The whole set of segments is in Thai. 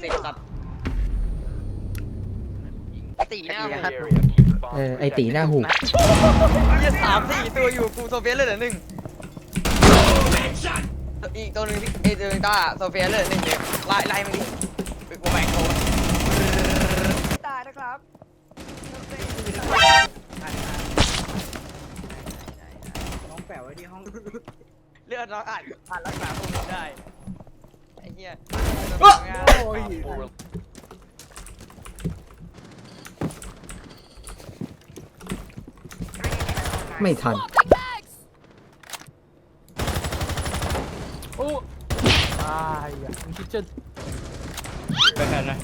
เสร็จสัตว์ตีหน้าหูเออไอตีหน้าหูจะสามสี่ตัวอยู่กูโซเฟียเลยเหลือหนึ่งอีกตัวหนึงพี่เอยตัวหนึงต้าโซเฟียเลยหนึ่งเดียวไล่ไล่มันดิไปกูแบ่งโทนตายนะครับน้องแปะไว้ที่ห้องเลือดน้องอ่านอ่านรักษาพวกนี้ได้ไอ้เหี้ย โอ้ยไม่ทัน โอ้ตายอะมึงคิดจะไปกันนะ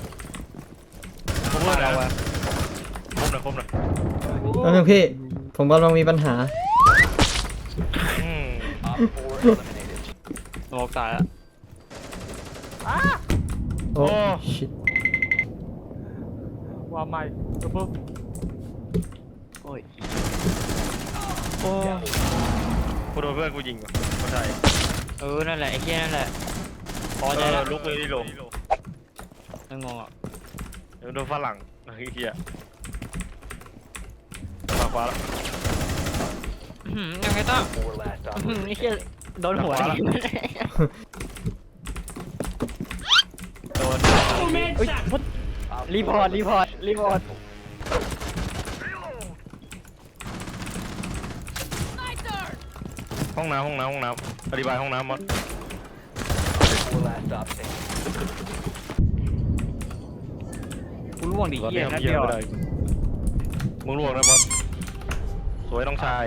ผมเพิ่งเอาอะคมหน่อยคมหน่อยแล้วนึงพี่ ผมกำลังมีปัญหาอืมสมองตายแล้ว โอ้โอ้ชิตว่าใหม่ตัวปุ๊บโอ้ยโอ้กูโดนเพื่อนกูยิงว่ะคนไทยเออนั่นแหละไอ้เหี้ยนั่นแหละพอเอใจอแล้วลุกเลยที่ลงไม่งงอะเดี๋ยวโดนฝรั่งไอ้เหี้ยฝากขวาแล้วอื้อหือยังไงต้องอื้อหือไอ้เหี้ยโดนหัวขวาละดิโดน เอ้ยพุทรีพอร์ตรีพอร์ตรีพอร์ตห้องน้ำห้องน้ำห้องน้ำอธิบายห้องน้ำมดกูร่วงดิตอนเหี้นี้ยนัดทำเหี้ยเดียวไม่ได้มึงล่วงนะมดสวยน้องชาย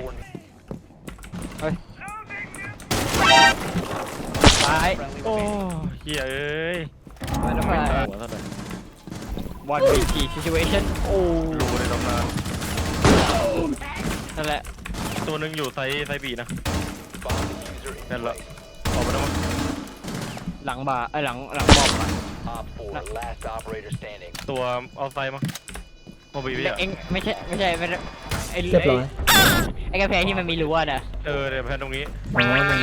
ตายโอ้เหี้ยเอ้ย ไม่ได้ไม่ไปตายหัวเท่าไหร่ วันวีทีซิทูเอชั่นโอ้รู้ในตำนานนั่นแหละอีกตัวหนึงอยู่ไซส์ไซส์บีนะนั่นแหละออกมาแล้วมั้งหลังบ่าไอ้ยหลังหลังบอมอะตัวเอาไซส์มั้งโมบีพี่แต่อะเอ็งไม่ใช่ไม่ใช่ไม่ใช่ไอ้เรียบร้อยไอ้กระแพงที่มันมีรั้วน่ะเออเดี๋ยวแพนตรงนี้ อ๋อมัน